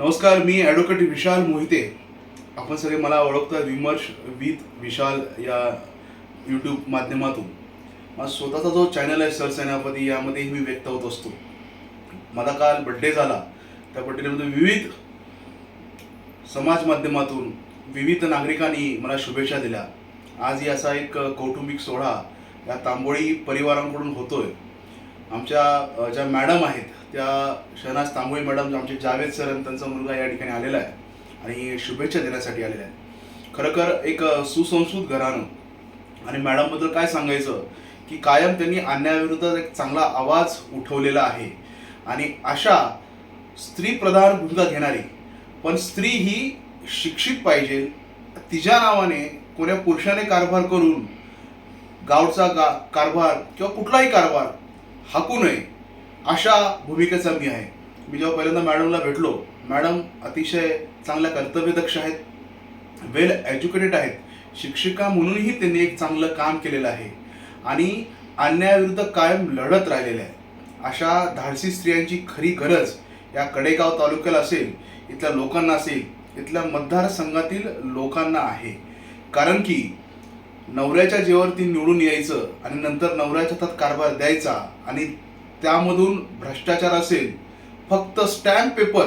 नमस्कार मी ॲडव्होकेट विशाल मोहिते. आपण सगळे मला ओळखता विमर्श विथ विशाल या यूट्यूब माध्यमातून. माझा स्वतःचा जो चॅनल आहे सरसेनापती यामध्येही मी व्यक्त होत असतो. माझा काल बड्डे झाला. त्या बड्डेमध्ये विविध समाज माध्यमातून विविध नागरिकांनी मला शुभेच्छा दिल्या. आजही असा एक कौटुंबिक सोहळा या तांबोळी परिवारांकडून होतोय. आमच्या ज्या मॅडम आहेत त्या शहनाज तांबोळी मॅडम आमचे जावेद सर आणि त्यांचा मुलगा या ठिकाणी आलेला आहे आणि शुभेच्छा देण्यासाठी आलेला आहे खरंखर एक सुसंस्कृत घराणं आणि मॅडमबद्दल काय सांगायचं की कायम त्यांनी अन्यायाविरुद्ध एक चांगला आवाज उठवलेला आहे आणि अशा स्त्री प्रधान भूमिका घेणारी पण स्त्री ही शिक्षित पाहिजे तिच्या नावाने कोण्या पुरुषाने कारभार करून गावचा गा कारभार किंवा कुठलाही कारभार हाकू नये. अशा भूमिकेचा मी आहे. मी जेव्हा पहिल्यांदा मॅडमला भेटलो मॅडम अतिशय चांगल्या कर्तव्यदक्ष आहेत वेल एज्युकेटेड आहेत शिक्षिका म्हणूनही त्यांनी एक चांगलं काम केलेलं आहे आणि अन्यायाविरुद्ध कायम लढत राहिलेल्या आहे. अशा धाडसी स्त्रियांची खरी गरज या कडेगाव तालुक्याला असेल इथल्या लोकांना असेल इथल्या मतदारसंघातील लोकांना आहे. कारण की नवऱ्याच्या जेवरती निवडून यायचं आणि नंतर नवऱ्याच्या हातात कारभार द्यायचा आणि त्यामधून भ्रष्टाचार असेल फक्त स्टॅम्प पेपर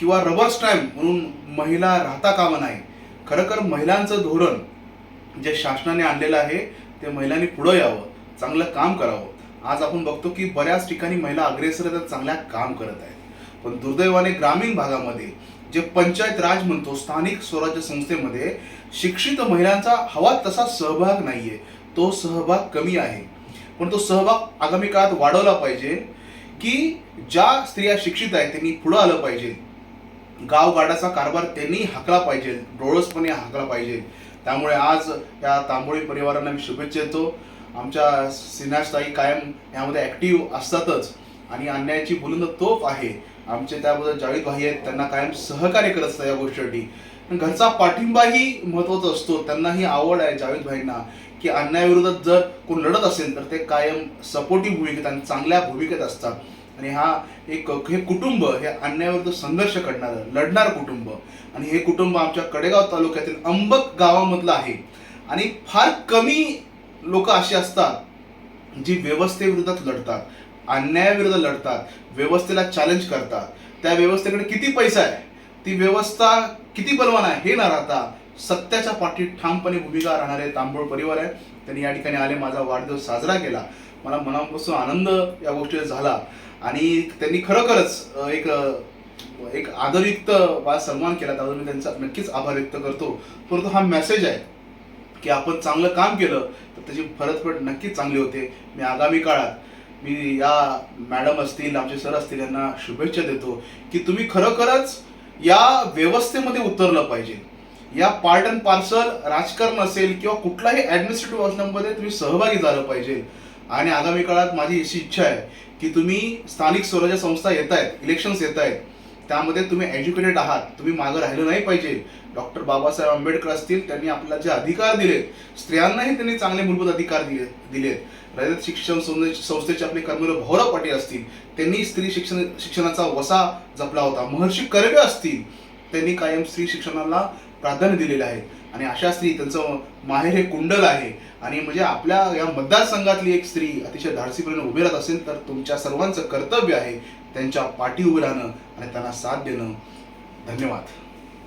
किंवा रबर स्टॅम्प म्हणून महिला राहता कामा नाही खरंतर महिलांचं धोरण जे शासनाने आणलेलं आहे ते महिलांनी पुढं यावं चांगलं काम करावं. आज आपण बघतो की बऱ्याच ठिकाणी महिला अग्रेसर तर चांगल्या काम करत आहेत. पण दुर्दैवाने ग्रामीण भागामध्ये जे पंचायत राज म्हणतो स्थानिक स्वराज्य संस्थेमध्ये शिक्षित महिलांचा हवा तसा सहभाग नाहीये. तो सहभाग कमी आहे. पण तो सहभाग आगामी काळात वाढवला पाहिजे की ज्या स्त्रिया शिक्षित आहेत त्यांनी पुढं आलं पाहिजे. गावगाडाचा कारभार त्यांनी हाकला पाहिजे. डोळसपणे हाकला पाहिजे. त्यामुळे आज या तांबोळी परिवारांना मी शुभेच्छा देतो. आमच्या सिन्हासताई कायम यामध्ये ॲक्टिव्ह असतातच. आणि अन्यायाची बुलंद तोफ आहे. आमचे त्याबद्दल जावेद भाई आहेत त्यांना कायम सहकार्य करत असतात या गोष्टीसाठी. घरचा पाठिंबाही महत्त्वाचा असतो. त्यांनाही आवड आहे जावेद भाईंना की अन्यायाविरोधात जर कोण लढत असेल तर ते कायम सपोर्टिव्ह भूमिकेत आणि चांगल्या भूमिकेत असतात. आणि हा एक हे कुटुंब हे अन्यायाविरुद्ध संघर्ष करणारं लढणार कुटुंब. आणि हे कुटुंब आमच्या कडेगाव तालुक्यातील अंबक गावामधलं आहे. आणि फार कमी लोक अशी असतात जी व्यवस्थेविरोधात लढतात. अन्यायाविरुद्ध लढतात व्यवस्थेला चॅलेंज करतात. त्या व्यवस्थेकडे किती पैसा आहे? ती व्यवस्था किती बलवान आहे हे न राहता सत्याच्या पाठीत ठामपणे भूमिका राहणारे तांबोळ परिवार आहे. त्यांनी या ठिकाणी आले माझा वाढदिवस साजरा केला. मला मनापासून आनंद या गोष्टीचा झाला. आणि त्यांनी खरोखरच एक एक आदरयुक्त मला सन्मान केला. त्याबद्दल मी त्यांचा नक्कीच आभार व्यक्त करतो. परंतु हा मेसेज आहे की आपण चांगलं काम केलं तर त्याची परतफेड नक्कीच चांगली होते. मी आगामी काळात मी या मॅडम असतील आमचे सर असतील यांना शुभेच्छा देतो की तुम्ही खरोखरच या व्यवस्थेमध्ये उतरलं पाहिजे. या पार्ट अँड पार्सल राजकारण असेल किंवा कुठलाही ऍडमिनिस्ट्रेटिव्ह असल्यामध्ये तुम्ही सहभागी झालं पाहिजे. आणि आगामी काळात माझी अशी इच्छा आहे की तुम्ही स्थानिक स्वराज्य संस्था येत आहेत इलेक्शन्स येत आहेत त्यामध्ये तुम्ही एज्युकेटेड आहात. तुम्ही मागं राहिलं नाही पाहिजे. डॉक्टर बाबासाहेब आंबेडकर असतील त्यांनी आपल्याला जे अधिकार दिलेत स्त्रियांनाही त्यांनी चांगले मूलभूत अधिकार दिले दिलेत. रजत शिक्षण संस्थेचे आपले कर्मवीर भाऊराव पाटील असतील त्यांनी स्त्री शिक्षण शिक्षणाचा वसा जपला होता. महर्षी कर्वे असतील त्यांनी कायम स्त्री शिक्षणाला प्राधान्य दिलेलं आहे. आणि अशा स्त्री त्यांचं माहेर हे कुंडल आहे. आणि म्हणजे आपल्या या मतदारसंघातली एक स्त्री अतिशय धाडसीपणे उभी राहत असेल तर तुमच्या सर्वांचं कर्तव्य आहे त्यांच्या पाठी उभं राहणं आणि त्यांना साथ देणं. धन्यवाद.